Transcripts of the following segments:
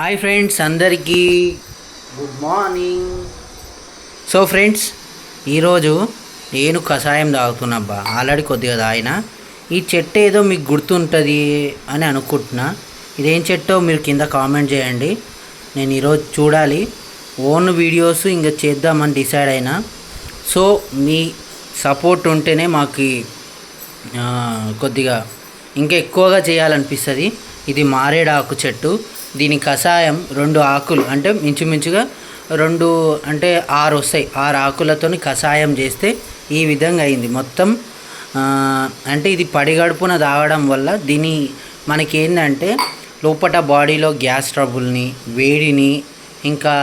Hi friends అందరికీ good morning so friends ఈరోజు నేను కషాయం తాగుతున్నబ్బా ఆల్రెడీ కొద్దిగా తాగిన. ఈ చెట్టు ఏదో మీకు గుర్తుంటుంది అని అనుకుంటున్నా. ఇదేం చెట్టో మీరు కింద కామెంట్ చేయండి. నేను ఈరోజు చూడాలి. ఓన్ వీడియోస్ ఇంకా చేద్దామని డిసైడ్ అయినా. సో మీ సపోర్ట్ ఉంటేనే మాకు కొద్దిగా ఇంకా ఎక్కువగా చేయాలనిపిస్తుంది. ఇది మారేడాకు చెట్టు. దీని కషాయం రెండు ఆకులు అంటే మించుమించుగా రెండు అంటే ఆరు వస్తాయి. ఆరు ఆకులతోని కషాయం చేస్తే ఈ విధంగా అయింది. మొత్తం అంటే ఇది పడిగడుపున తాగడం వల్ల దీని మనకి ఏంటంటే లోపల బాడీలో గ్యాస్ ట్రబుల్ని వేడిని ఇంకా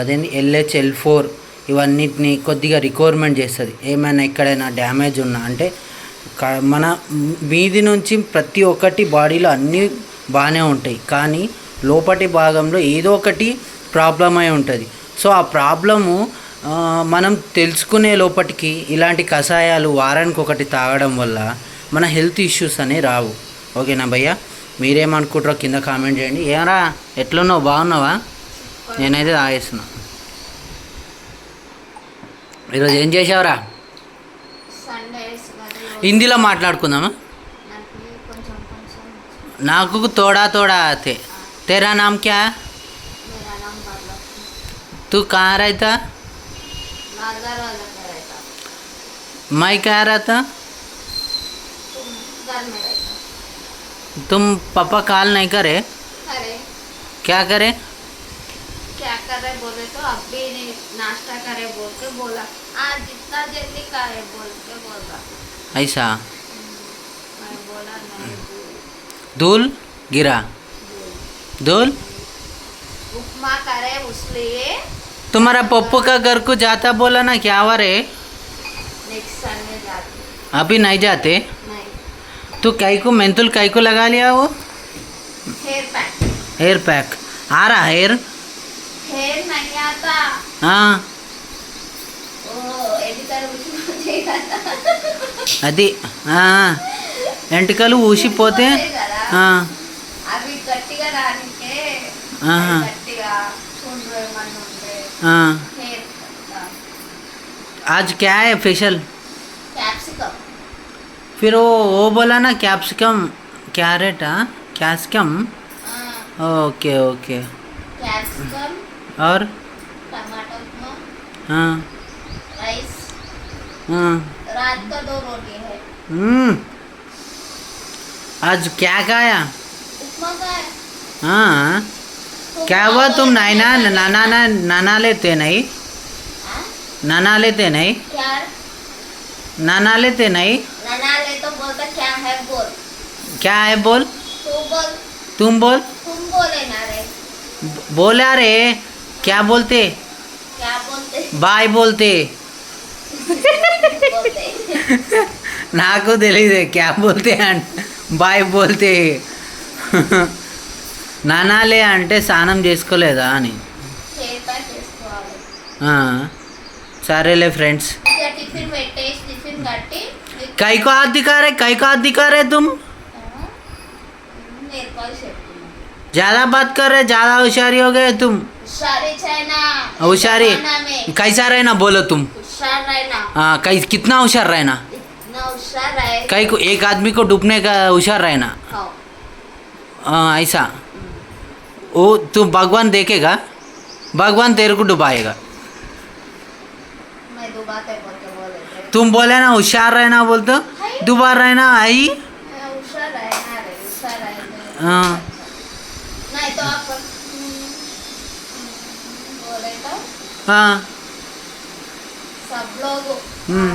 అదేంటి ఎల్హెచ్ ఎల్ ఫోర్ ఇవన్నిటిని కొద్దిగా రిక్వైర్మెంట్ చేస్తుంది. ఏమైనా ఎక్కడైనా డ్యామేజ్ ఉన్నా అంటే మన మీది నుంచి ప్రతి ఒక్కటి బాడీలో అన్నీ బాగానే ఉంటాయి. కానీ లోపటి భాగంలో ఏదో ఒకటి ప్రాబ్లం అయి ఉంటుంది. సో ఆ ప్రాబ్లము మనం తెలుసుకునే లోపటికి ఇలాంటి కషాయాలు వారానికి ఒకటి తాగడం వల్ల మన హెల్త్ ఇష్యూస్ అనేవి రావు. ఓకేనా భయ్య? మీరేమనుకుంటారో కింద కామెంట్ చేయండి. ఏమరా ఎట్లున్నావు? బాగున్నావా? నేనైతే తాగేస్తున్నా. ఈరోజు ఏం చేసావురా హిందీలో మాట్లాడుకుందామా? నాకు తోడా తోడా आते तेरा नाम क्या है? मेरा नाम तू कहाँ रहता? मैं कहाँ रहता? तुम घर में रहता। तुम पापा कॉल नहीं करे? अरे। क्या करे? क्या कर रहे बोले तो अब भी नहीं नाश्ता करे बोल के बोला। आज जितना जल्दी का है बोल के बोला। ऐसा? मैं बोला नहीं। धूल गिरा। धूल उपमा करे उसलिए तुम्हारा पप्पू का घर को जाता बोला ना क्या हुआ रे नेक्स्ट संडे जाती अभी नहीं जाते नहीं तू कई को मेंथुल कई को लगा लिया वो हेयर पैक हेयर पैक आ रहा हेयर हेयर नहीं आता हाँ ओ एडिटर उसमें అది ఆ, ఎంటికలు ఊసిపోతే ఆ, అవి గట్టిగా రానికే ఆహా. గట్టిగా చూడు ఏమన్నా ఉంటే ఆ. హెయిర్ आज क्या है फेशियल క్యాప్సికమ్ फिर वो वो बोला ना कैप्सिकम क्या रेट हाँ कैप्सिकम ओके ओके క్యాప్సికమ్ और टमाटर उप्मा हाँ राइस हाँ रात का दो रोटी है हम्म आज क्या खाया उपमा का है हाँ तो क्या हुआ तुम नाना नाना ना नाना लेते नहीं हाँ? नाना लेते नहीं क्या नाना लेते नहीं नना ले तो बोलता क्या है बोल क्या है बोल तू बोल तुम बोल तुम बोले ना रे बोला रे क्या बोलते क्या बोलते బాయ్ బోల్తే बोलते నాకు తెలియదు క్యా బోల్తే అంటే బాయ్ బోల్తే నానాలే అంటే స్నానం చేసుకోలేదా అని హెయిర్ ప్యాక్ చేసుకోవాలి ఆ, సరేలే ఫ్రెండ్స్ ఇక టిఫిన్ పెట్టేసి టిఫిన్ కట్టి కైకో అధికారే కైకో అధికారే తుమ్ నేర్పాలి చెప్తున్నాను ज़्यादा बात कर रहे ज़्यादा होशियारी हो गए तुम హుషారి చైనా होशियारी कैसा रहना बोलो तुम హుషార్ रहना हाँ कै कितना होशियार रहना इतना होशियार रहे कई को एक आदमी को डूबने का होशियार रहना खाओ हाँ, ऐसा। वो तू भगवान देखेगा भगवान तेरे को डुबाएगा। तुम बोले ना होशियार रहना बोलते डुबा रहना आई हाँ? हाँ, हाँ। हम्म।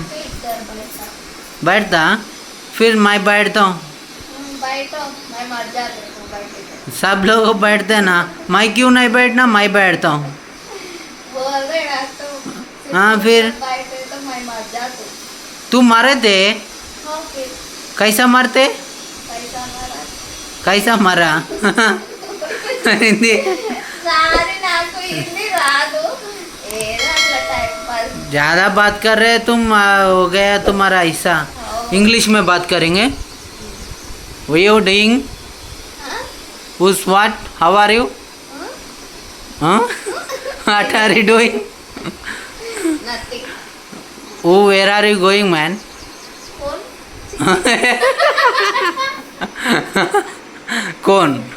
बैठता? फिर मैं बैठता हूँ। बैठो मैं मर सब लोग बैठते ना। मैं क्यों नहीं बैठना? मैं बैठता हूँ। हाँ, हाँ फिर? तू मारे थे? कैसा मारते कैसा मारा? ज़्यादा बात कर रहे तुम हो गया तुम्हारा ऐसा इंग्लिश में बात करेंगे। We you doing Who's what? How are you? Huh? what are you doing? Nothing. Oh, where are you going, man? Cone. Cone.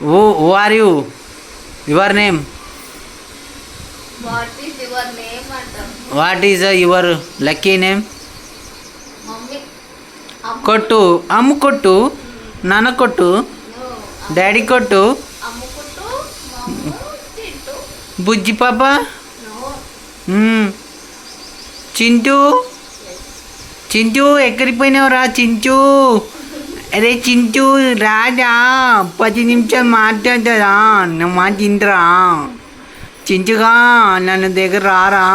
Who, who are you? Your name? What is your name, madam? What is uh, your lucky name? Mommy. ಕೊಟ್ಟು ಅಮ್ಮ ಕೊಟ್ಟು ನಾನು daddy కొట్టు. బుజ్జి పాప? No. Chintu? Chintu ఎక్కడికి పోయినావురా చింటూ? అరే చింటూ రాజా పది నిమిషాలు మాట్లాడరా నువ్వు మాట తింటరా చించుగా నన్ను దగ్గర రారా?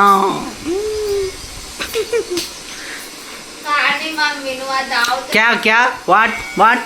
క్యా క్యా? What what?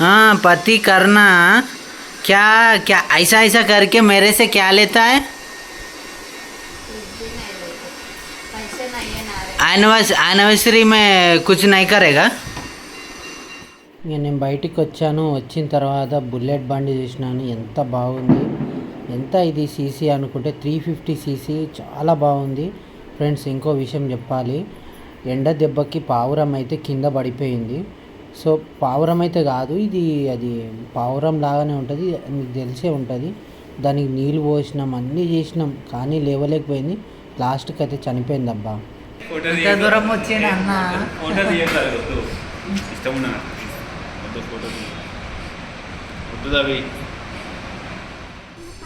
हाँ पति करना। क्या क्या ऐसा ऐसा करके मेरे से क्या लेता है? యానివర్సరీ మే కుచ్ నై కరేగా నేను బయటికి వచ్చాను వచ్చిన తర్వాత బుల్లెట్ బండి చూసినాను ఎంత బాగుంది ఎంత ఇది సీసీ అనుకుంటే త్రీ ఫిఫ్టీ సీసీ చాలా బాగుంది ఫ్రెండ్స్ ఇంకో విషయం చెప్పాలి ఎండ దెబ్బకి పావురం అయితే కింద పడిపోయింది సో పావురం అయితే కాదు ఇది అది పావురం లాగానే ఉంటుంది మీకు తెలిసే ఉంటుంది. దానికి నీళ్ళు పోసినాం అన్నీ చేసినాం కానీ లేవలేకపోయింది. లాస్ట్కి అయితే చనిపోయింది అబ్బా. దూరం వచ్చిండు అన్న.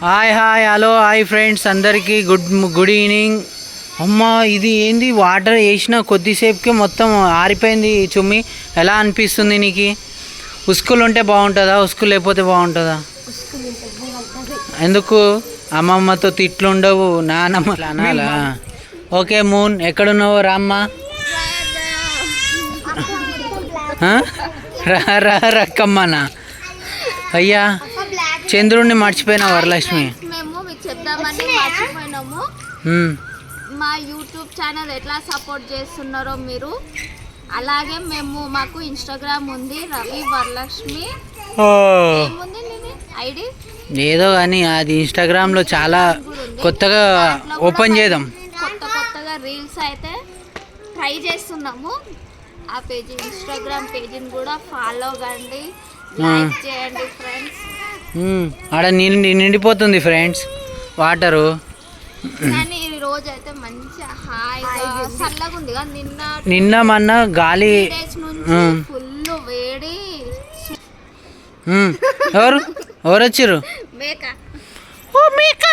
Hi hi hello hi friends. అందరికీ గుడ్ గుడ్ ఈవినింగ్. అమ్మా ఇది ఏంది? వాటర్ వేసిన కొద్దిసేపుకి మొత్తం ఆరిపోయింది చుమ్మి. ఎలా అనిపిస్తుంది నీకు? ఉస్కులు ఉంటే బాగుంటుందా? ఉస్కులు లేకపోతే బాగుంటుందా? ఎందుకు? అమ్మమ్మతో తిట్లు ఉండవు నానమ్మ అనాలా ఓకే మూన్ ఎక్కడున్నావు? రామ్మ. రా రక్కమ్మనా? అయ్యా చంద్రుడిని మర్చిపోయిన వరలక్ష్మి. మా యూట్యూబ్ ఛానల్ ఎట్లా సపోర్ట్ చేస్తున్నారో మీరు? అలాగే మేము మాకు ఇన్స్టాగ్రామ్ ఉంది రవి వరలక్ష్మి. ఏముంది ఐడి? ఏదో కానీ అది ఇన్స్టాగ్రామ్లో చాలా కొత్తగా ఓపెన్ చేద్దాం. కొత్త కొత్తగా రీల్స్ అయితే ట్రై చేస్తున్నాము. ఆ పేజీ ఇన్స్టాగ్రామ్ పేజీని కూడా ఫాలో కండి లైక్ చేయండి ఫ్రెండ్స్. ఆడ నిండి నిండిపోతుంది ఫ్రెండ్స్. వాటరు. కానీ ఈ రోజు అయితే మంచిగా హాయిగా చల్లగా ఉంది. కదా నిన్న నిన్న మొన్న గాలి ఫుల్ వేడి. ఎవరు ఎవరు? వచ్చారు మేక. ఓ మేక!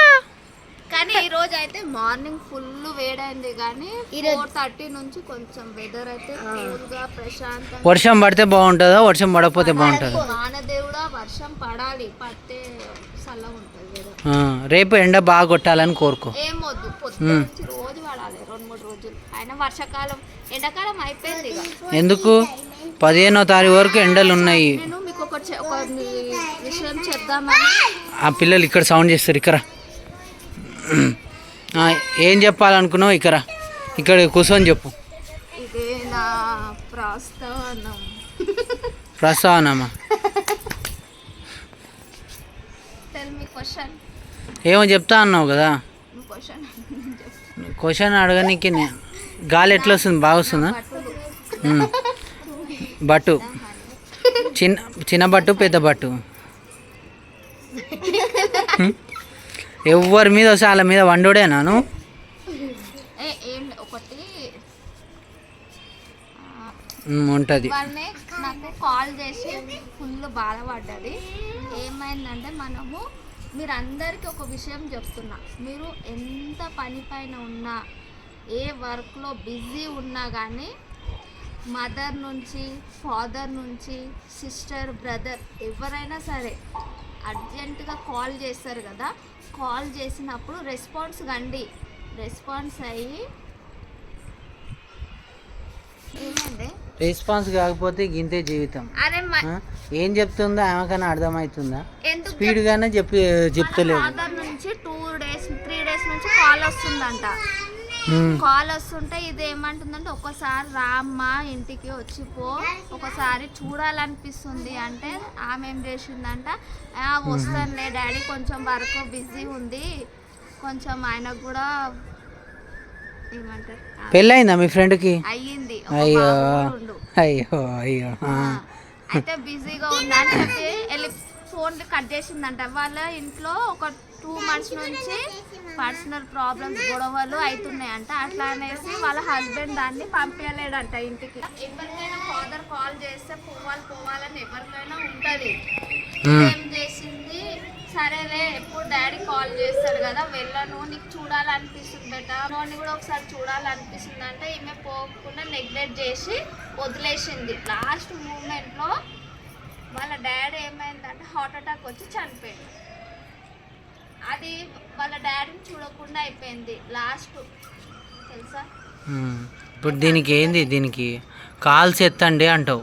కానీ ఈ రోజు అయితే మార్నింగ్ ఫుల్ వేడైంది. కానీ ఫోర్ థర్టీ నుంచి కొంచెం వెదర్ అయితే కూల్గా ప్రశాంతంగా వర్షం పడితే బాగుంటుందా? వర్షం పడకపోతే బాగుంటుందా? వానదేవుడా వర్షం పడాలి. పడితే చల్లగా ఉంటుంది రేపు ఎండ బాగా కొట్టాలని కోరుకో. రోజు రెండు మూడు రోజులు. అయినా వర్షాకాలం ఎండాకాలం అయిపోయింది ఇక. ఎందుకు? పదిహేనో తారీఖు వరకు ఎండలు ఉన్నాయి. నేను మీకు ఒక చె- ఒక విషయం చెప్దామని. ఆ పిల్లలు ఇక్కడ సౌండ్ చేస్తారు ఇక్కడ ఆ, ఏం చెప్పాలనుకున్నావు? ఇక్కడ ఇక్కడ కూర్చొని చెప్పు. ఇదే నా ప్రస్తావనమ్మా ఏమో చెప్తా అన్నావు కదా. క్వశ్చన్ అడగనీకి గాలి ఎట్లా వస్తుంది? బాగా వస్తుందా. బట్టు. చిన్న చిన్న బట్టు పెద్ద బట్టు. ఎవరి మీద వస్తే వాళ్ళ మీద లే- ఒకటి. ఉంటుంది. నాకు కాల్ చేసి ఫుల్ బాధపడ్డది. ఏమైందంటే మనము మీరు అందరికీ ఒక విషయం చెప్తున్నా. మీరు ఎంత పని పైన ఉన్నా ఏ వర్క్లో బిజీ ఉన్నా కానీ మదర్ నుంచి ఫాదర్ నుంచి సిస్టర్ బ్రదర్ ఎవరైనా సరే అర్జెంటుగా కాల్ చేస్తారు కదా కాల్ చేసినప్పుడు రెస్పాన్స్ కండి. రెస్పాన్స్ అయ్యి ఏమండి? రెస్పాన్స్ కాకపోతే గింతే జీవితం? ఏం చెప్తుందో ఆమెకన్నా అర్థమవుతుందా? స్పీడ్ గానే చెప్పి చెప్తలేదు. నుంచి టూ డేస్ త్రీ డేస్ నుంచి కాల్ వస్తుందంట. కాల్ వస్తుంటే ఇది ఏమంటుందంటే ఒక్కసారి రామ్మా ఇంటికి వచ్చిపో ఒకసారి చూడాలనిపిస్తుంది. అంటే ఆమె ఏం చేసిందంట "ఆ, వస్తానులే డాడీ కొంచెం వర్క్ బిజీ ఉంది. కొంచెం ఆయనకు కూడా పెళ్ళయిందా మీ ఫ్రెండ్కి? అయ్యింది. అయ్యో. అయ్యో అయ్యో. అయితే బిజీగా ఉన్నా అని చెప్పి వెళ్ళి ఫోన్ కట్ చేసిందంట. వాళ్ళ ఇంట్లో ఒక టూ మంత్స్ నుంచి పర్సనల్ ప్రాబ్లమ్స్ గొడవలు అవుతున్నాయంట అట్లా అనేసి వాళ్ళ హస్బెండ్ దాన్ని పంపించలేడంట ఇంటికి. ఎవరికైనా ఫాదర్ కాల్ చేస్తే పోవాలి పోవాలని ఎవరికైనా ఉంటుంది. ఏం చేసింది? సరేలే ఎప్పుడు డాడీ కాల్ చేస్తాడు కదా వెళ్ళను. నీకు చూడాలనిపిస్తుంది బెట. నోని కూడా ఒకసారి చూడాలనిపిస్తుంది అంటే ఈమె పోకుండా నెగ్లెక్ట్ చేసి వదిలేసింది. లాస్ట్ మూమెంట్లో వాళ్ళ డాడీ ఏమైందంటే హార్ట్ అటాక్ వచ్చి చనిపోయింది. అది వాళ్ళ డాడీని చూడకుండా అయిపోయింది. లాస్ట్ తెలుసా? ఇప్పుడు దీనికి ఏంది దీనికి? కాల్స్ ఎత్తండి అంటావు.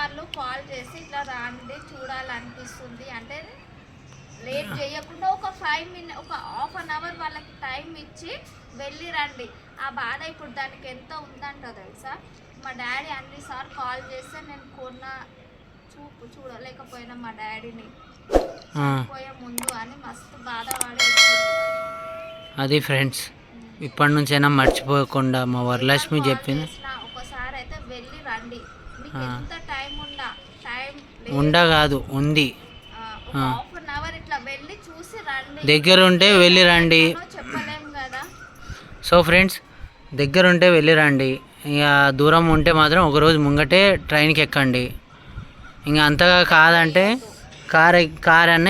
పెద్దవాళ్ళు కాల్ చేసి ఇట్లా రాండి చూడాలనిపిస్తుంది. అంటే లేట్ చేయకుండా ఒక ఫైవ్ మినిట్ ఒక హాఫ్ అన్ అవర్ వాళ్ళకి టైం ఇచ్చి వెళ్ళి రండి. ఆ బాధ ఇప్పుడు దానికి ఎంత ఉందంట తెలుసా? మా డాడీ అన్నిసార్లు కాల్ చేస్తే నేను కొన్న చూపు చూడలేకపోయినా మా డాడీని. పోయే ముందు అని మస్తు బాధపడే. అది ఫ్రెండ్స్. ఇప్పటి నుంచైనా మర్చిపోకుండా మా వరలక్ష్మి చెప్పింది. ఒకసారి అయితే వెళ్ళి రండి. మీకు. ఎంత టైం ఉండ కాదు ఉంది ఇట్లా వెళ్ళి రండి. సో ఫ్రెండ్స్ దగ్గర ఉంటే వెళ్ళి రండి. ఇక దూరం ఉంటే మాత్రం ఒకరోజు ముంగటే ట్రైన్కి ఎక్కండి. ఇంకా అంతగా కాదంటే కార్ కార్ అన్న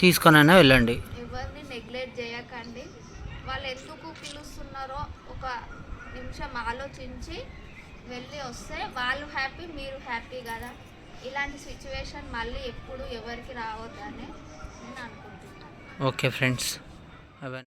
తీసుకొని అన్న వెళ్ళండి. ఎవరిని నెగ్లెక్ట్ చేయకండి. వాళ్ళు ఎందుకు పిలుస్తున్నారో ఒక నిమిషం ఆలోచించి వెళ్ళి వస్తే వాళ్ళు హ్యాపీ మీరు హ్యాపీ కదా. ఇలాంటి సిచ్యువేషన్ మళ్ళీ ఎప్పుడు ఎవరికి రావద్దని నేను అనుకుంటున్నాను. ఓకే ఫ్రెండ్స్ అవన్నీ